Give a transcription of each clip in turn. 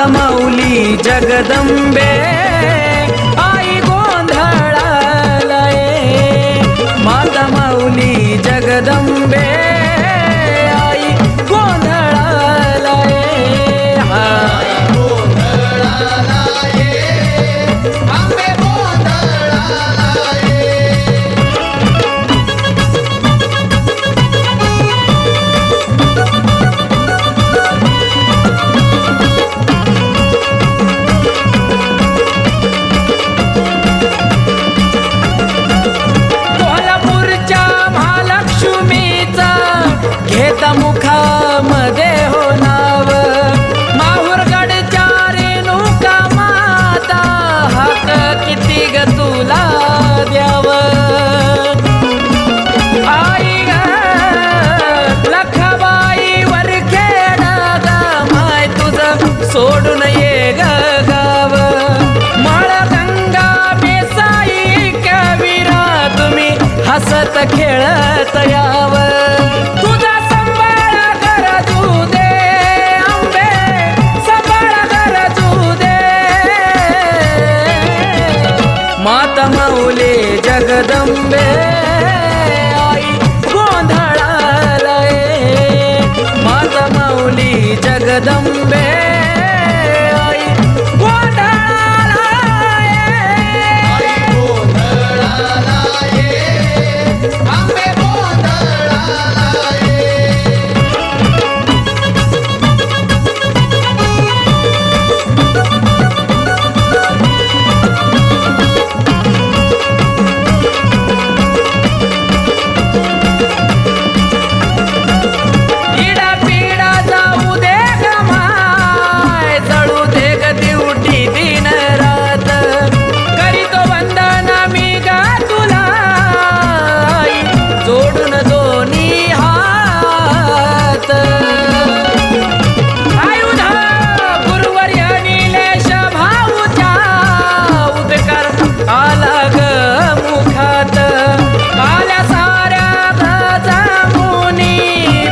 माता मौली जगदंबे खेळत याव. तुझा सांभाळा गरजू दे आंबे. सांभाळा गरजू दे. माता माऊले जगदंबे. आई गोंधळालय. मात माऊली जगदंबे. आल्या साऱ्यात जामुनी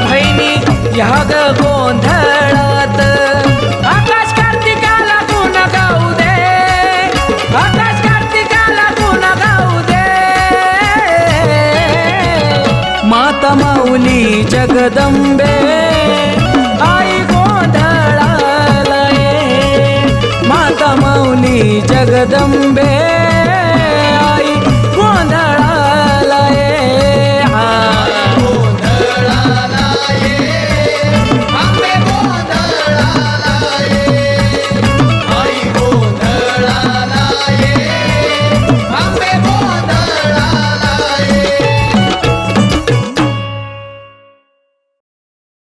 बहिणी ह्याग गोंधळात. आकाश कार्तिकाला तू गाऊ दे. आकाश कार्तिकाला न गाऊ दे. माता माऊली जगदंबे आई गोंधळालय. माता माऊली जगदंबे